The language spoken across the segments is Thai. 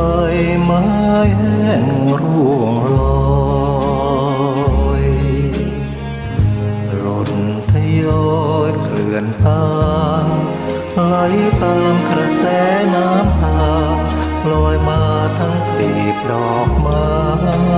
ใบไม้แห้งร่วงลอยหล่นทยอยเคลื่อนตามไหลตามกระแสน้ำตาลอยมาทั้งตีบดอกไม้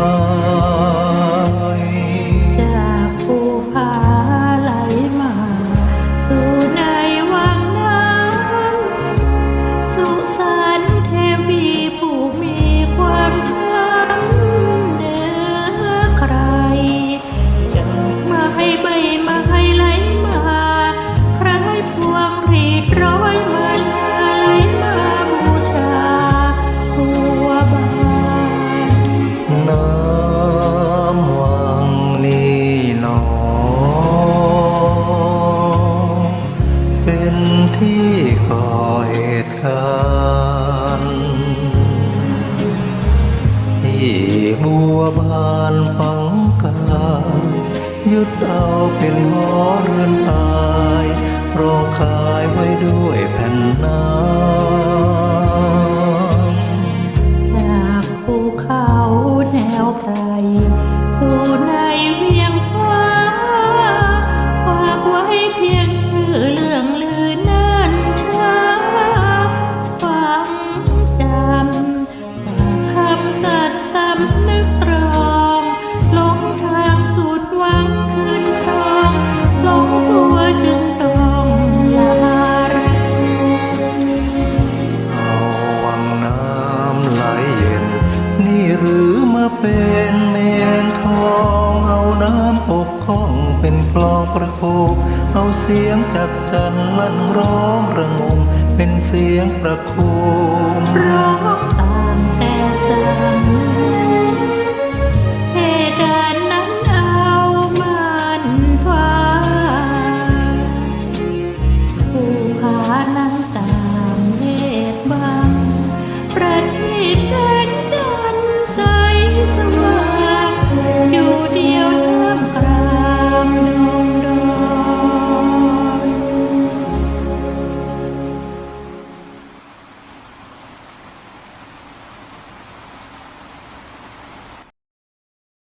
บัวบานฝังกายยึดเอาเป็นหอเรือนตายรองคายไว้ด้วยแผ่นน้ำจากภูเขาแนวไกลสู่ในวิ หรือมาเป็นเมียนทองเอาน้ำปกข้องเป็นกลองประโคมเอาเสียงจักจันลั่นร้องระงมเป็นเสียงประโคม